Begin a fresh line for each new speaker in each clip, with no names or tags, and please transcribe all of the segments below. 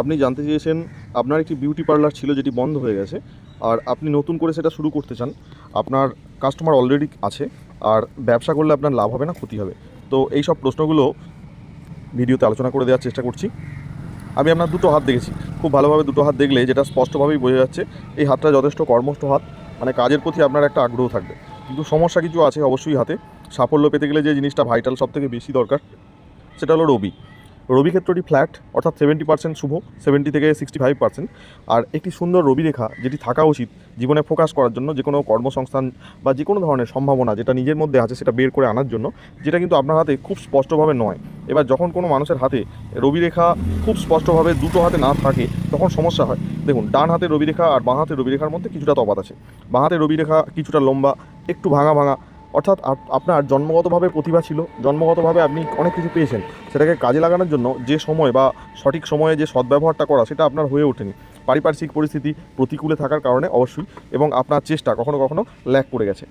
আপনি জানতে চেয়েছেন আপনার একটি বিউটি পার্লার ছিল যেটি বন্ধ হয়ে গেছে, আর আপনি নতুন করে সেটা শুরু করতে চান, আপনার কাস্টমার অলরেডি আছে, আর ব্যবসা করলে আপনার লাভ হবে না, ক্ষতি হবে। তো এই সব প্রশ্নগুলো ভিডিওতে আলোচনা করে দেওয়ার চেষ্টা করছি। আমি আপনার দুটো হাত দেখেছি। খুব ভালোভাবে দুটো হাত দেখলে যেটা স্পষ্টভাবেই বোঝা যাচ্ছে, এই হাতটা যথেষ্ট কর্মস্থ হাত মানে কাজের প্রতি আপনার একটা আগ্রহ থাকবে। কিন্তু সমস্যা কিছু আছে অবশ্যই হাতে। সাফল্য পেতে গেলে যে জিনিসটা ভাইটাল সব থেকে বেশি দরকার, সেটা হলো রবি রবি ক্ষেত্রটি ফ্ল্যাট অর্থাৎ সেভেন্টি পার্সেন্ট শুভ সেভেন্টি থেকে সিক্সটি ফাইভ পার্সেন্ট আর একটি সুন্দর রবি রেখা, যেটি থাকা উচিত জীবনে ফোকাস করার জন্য যে কোনো কর্মসংস্থান বা যে কোনো ধরনের সম্ভাবনা যেটা নিজের মধ্যে আছে সেটা বের করে আনার জন্য, যেটা কিন্তু আপনার হাতে খুব স্পষ্টভাবে নয়। এবার যখন কোনো মানুষের হাতে রবি রেখা খুব স্পষ্টভাবে দুটো হাতে না থাকে, তখন সমস্যা হয়। দেখুন, ডান হাতে রবি রেখা আর বাঁ হাতে রবি রেখার মধ্যে কিছুটা তফাৎ আছে। বাঁ হাতে রবি রেখা কিছুটা লম্বা, একটু ভাঙা ভাঙা অর্থাৎ আপ- আপনার জন্মগতভাবে প্রতিভা ছিল, জন্মগতভাবে আপনি অনেক কিছু পেয়েছেন। সেটাকে কাজে লাগানোর জন্য যে সময় বা সঠিক সময়ে যে সদ্ব্যবহারটা করা, সেটা আপনার হয়ে ওঠেনি। পারিপার্শ্বিক পরিস্থিতি প্রতিকূলে থাকার কারণে অবশ্যই এবং আপনার চেষ্টা কখনো কখনো ল্যাক করে গেছে।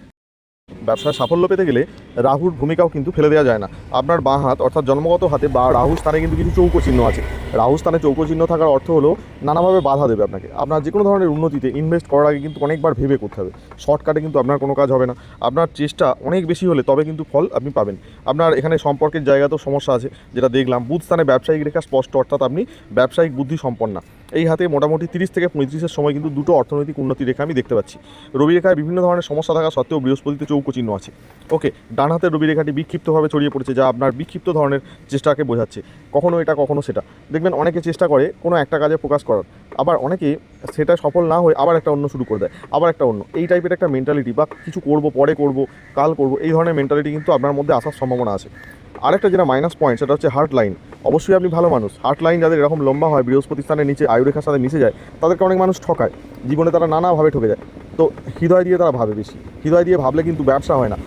ব্যবসায় সাফল্য পেতে গেলে রাহুর ভূমিকাও কিন্তু ফেলে দেওয়া যায় না। আপনার বাঁ হাত, অর্থাৎ জন্মগত হাতে বা রাহু স্থানে কিন্তু কিছু চৌকো চিহ্ন আছে। রাহু স্থানে চৌকো চিহ্ন থাকার অর্থ হলো নানাভাবে বাধা দেবে আপনাকে। আপনার যে কোনো ধরনের উন্নতিতে ইনভেস্ট করার আগে কিন্তু অনেকবার ভেবে করতে হবে। শর্টকাটে কিন্তু আপনার কোনো কাজ হবে না। আপনার চেষ্টা অনেক বেশি হলে তবে কিন্তু ফল আপনি পাবেন। আপনার এখানে সম্পর্কের জায়গাতেও সমস্যা আছে, যেটা দেখলাম। বুধ স্থানে ব্যবসায়িক রেখা স্পষ্ট, অর্থাৎ আপনি ব্যবসায়িক বুদ্ধি সম্পন্ন। এই হাতে মোটামুটি তিরিশ থেকে পঁয়ত্রিশের সময় কিন্তু দুটো অর্থনৈতিক উন্নতি রেখা আমি দেখতে পাচ্ছি। রবি রেখায় বিভিন্ন ধরনের সমস্যা থাকা সত্ত্বেও বৃহস্পতিতে চৌকো চিহ্ন আছে। ওকে, ডান হাতের রবি রেখাটি বিক্ষিপ্তভাবে ছড়িয়ে পড়েছে, যা আপনার বিক্ষিপ্ত ধরনের চেষ্টাকে বোঝাচ্ছে। কখনো এটা, কখনো সেটা। দেখবেন অনেকে চেষ্টা করে কোনো একটা কাজে ফোকাস করার। আবার অনেকে সেটা সফল না হয়ে আবার একটা অন্য শুরু করে দেয়, আবার একটা অন্য। এই টাইপের একটা মেন্টালিটি বা কিছু করব, পরে করব, কাল করব, এই ধরনের মেন্টালিটি কিন্তু আপনার মধ্যে আসার সম্ভাবনা আছে। আরেকটা যেটা মাইনাস পয়েন্ট সেটা হচ্ছে হার্ট লাইন অবশ্যই আপনি ভালো মানুষ। হার্ট লাইন যাদের এরকম লম্বা হয় বৃহস্পতি স্থানের নিচে, আয়ুরেখার সাথে মিশে যায় তাদেরকে অনেক মানুষ ঠকায়। জীবনে তারা নানাভাবে ঠকে যায়। তো হৃদয় দিয়ে তারা ভাবে বেশি। হৃদয় দিয়ে ভাবলে কিন্তু ব্যবসা হয় না।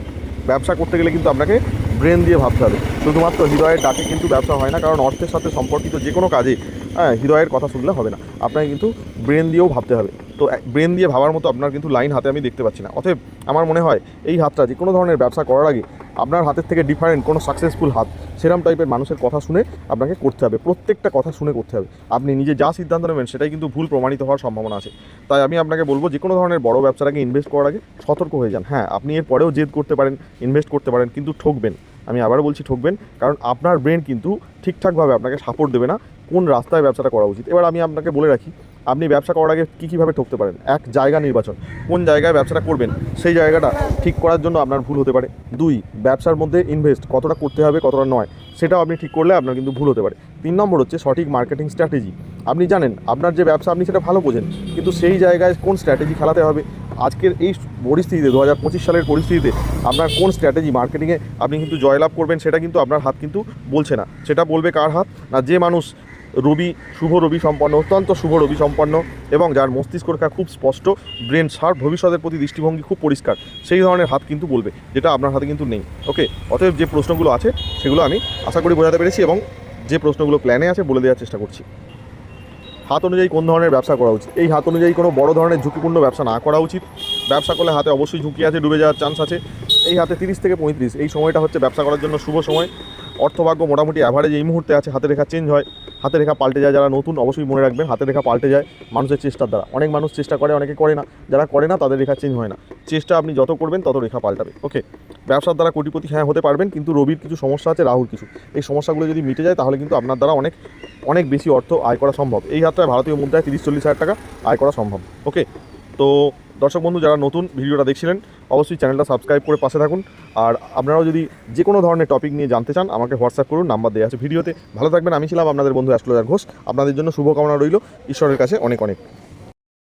ব্যবসা করতে গেলে কিন্তু আপনাকে ব্রেন দিয়ে ভাবতে হবে। শুধুমাত্র হৃদয়ের ডাকে কিন্তু ব্যবসা হয় না, কারণ অর্থের সাথে সম্পর্কিত যে কোনো কাজে হ্যাঁ হৃদয়ের কথা শুনলে হবে না। আপনাকে কিন্তু ব্রেন দিয়েও ভাবতে হবে। তো ব্রেন দিয়ে ভাবার মতো আপনার কিন্তু লাইন হাতে আমি দেখতে পাচ্ছি না। অতএব আমার মনে হয় এই হাতটা যে কোনো ধরনের ব্যবসা করার আগে আপনার হাতের থেকে ডিফারেন্ট কোনো সাকসেসফুল হাত, সেরম টাইপের মানুষের কথা শুনে আপনাকে করতে হবে। প্রত্যেকটা কথা শুনে করতে হবে। আপনি নিজে যা সিদ্ধান্ত নেবেন, সেটাই কিন্তু ভুল প্রমাণিত হওয়ার সম্ভাবনা আছে। তাই আমি আপনাকে বলব, যে কোনো ধরনের বড় ব্যবসার আগে ইনভেস্ট করার আগে সতর্ক হয়ে যান। হ্যাঁ আপনি এর পরেও জেদ করতে পারেন ইনভেস্ট করতে পারেন, কিন্তু ঠকবেন। আমি আবারও বলছি ঠকবেন, কারণ আপনার ব্রেন কিন্তু ঠিকঠাকভাবে আপনাকে সাপোর্ট দেবে না। কোন রাস্তায় ব্যবসাটা করা উচিত? এবার আমি আপনাকে বলে রাখি, আপনি ব্যবসা করার আগে কী কীভাবে ঠকতে পারেন? এক, জায়গা নির্বাচন। কোন জায়গায় ব্যবসাটা করবেন? সেই জায়গাটা ঠিক করার জন্য আপনার ভুল হতে পারে। দুই, ব্যবসার মধ্যে ইনভেস্ট কতটা করতে হবে, কতটা নয়, সেটাও আপনি ঠিক করলে আপনার কিন্তু ভুল হতে পারে। তিন, নম্বর হচ্ছে সঠিক মার্কেটিং স্ট্র্যাটেজি আপনি জানেন, আপনার যে ব্যবসা, আপনি সেটা ভালো বোঝেন, কিন্তু সেই জায়গায় কোন স্ট্র্যাটেজি খেলাতে হবে? আজকের এই পরিস্থিতিতে, দু হাজার পঁচিশ সালের পরিস্থিতিতে আপনার কোন স্ট্র্যাটেজি মার্কেটিংয়ে আপনি কিন্তু জয়লাভ করবেন, সেটা কিন্তু আপনার হাত কিন্তু বলছে না। সেটা বলবে কার হাত? না, যে মানুষ রবি, শুভ রবি সম্পন্ন, অত্যন্ত শুভ রবি সম্পন্ন এবং যার মস্তিষ্ক রেখা খুব স্পষ্ট, ব্রেন শার্প, ভবিষ্যতের প্রতি দৃষ্টিভঙ্গি খুব পরিষ্কার। সেই ধরনের হাত কিন্তু বলবে, যেটা আপনার হাতে কিন্তু নেই। ওকে অতএব যে প্রশ্নগুলো আছে, সেগুলো আমি আশা করি বোঝাতে পেরেছি এবং যে প্রশ্নগুলো প্ল্যানে আছে, বলে দেওয়ার চেষ্টা করছি। হাত অনুযায়ী কোন ধরনের ব্যবসা করা উচিত? এই হাত অনুযায়ী কোনো বড় ধরনের ঝুঁকিপূর্ণ ব্যবসা না করা উচিত। ব্যবসা করলে হাতে অবশ্যই ঝুঁকি আছে, ডুবে যাওয়ার চান্স আছে। এই হাতে তিরিশ থেকে পঁয়ত্রিশ, এই সময়টা হচ্ছে ব্যবসা করার জন্য শুভ সময়। অর্থভাগ্য মোটামুটি অ্যাভারেজ এই মুহূর্তে আছে হাতের রেখা চেঞ্জ হয় হাতের রেখা পাল্টে যায়, যারা নতুন, অবশ্যই মনে রাখবেন হাতের রেখা পাল্টে যায় মানুষের চেষ্টার দ্বারা। অনেক মানুষ চেষ্টা করে, অনেকে করে না। যারা করে না, তাদের রেখা চেঞ্জ হয় না। চেষ্টা আপনি যত করবেন, তত রেখা পাল্টাবে। ওকে ব্যবসার দ্বারা কোটিপতি হ্যাঁ হতে পারবেন, কিন্তু রবির কিছু সমস্যা আছে, রাহুর কিছু। এই সমস্যাগুলো যদি মিটে যায়, তাহলে কিন্তু আপনার দ্বারা অনেক অনেক বেশি অর্থ আয় করা সম্ভব। এই হাতটায় ভারতীয় মুদ্রায় তিরিশ চল্লিশ হাজার টাকা আয় করা সম্ভব। ওকে তো দর্শক বন্ধু, যারা নতুন ভিডিওটা দেখছিলেন, অবশ্যই চ্যানেলটা সাবস্ক্রাইব করে পাশে থাকুন। আর আপনারাও যদি যে কোনো ধরনের টপিক নিয়ে জানতে চান, আমাকে হোয়াটসঅ্যাপ করুন, নাম্বার দেওয়া আছে ভিডিওতে। ভালো থাকবেন, আমি ছিলাম আপনাদের বন্ধু অ্যাস্ট্রোলজার ঘোষ। আপনাদের জন্য শুভকামনা রইল। ঈশ্বরের কাছে অনেক অনেক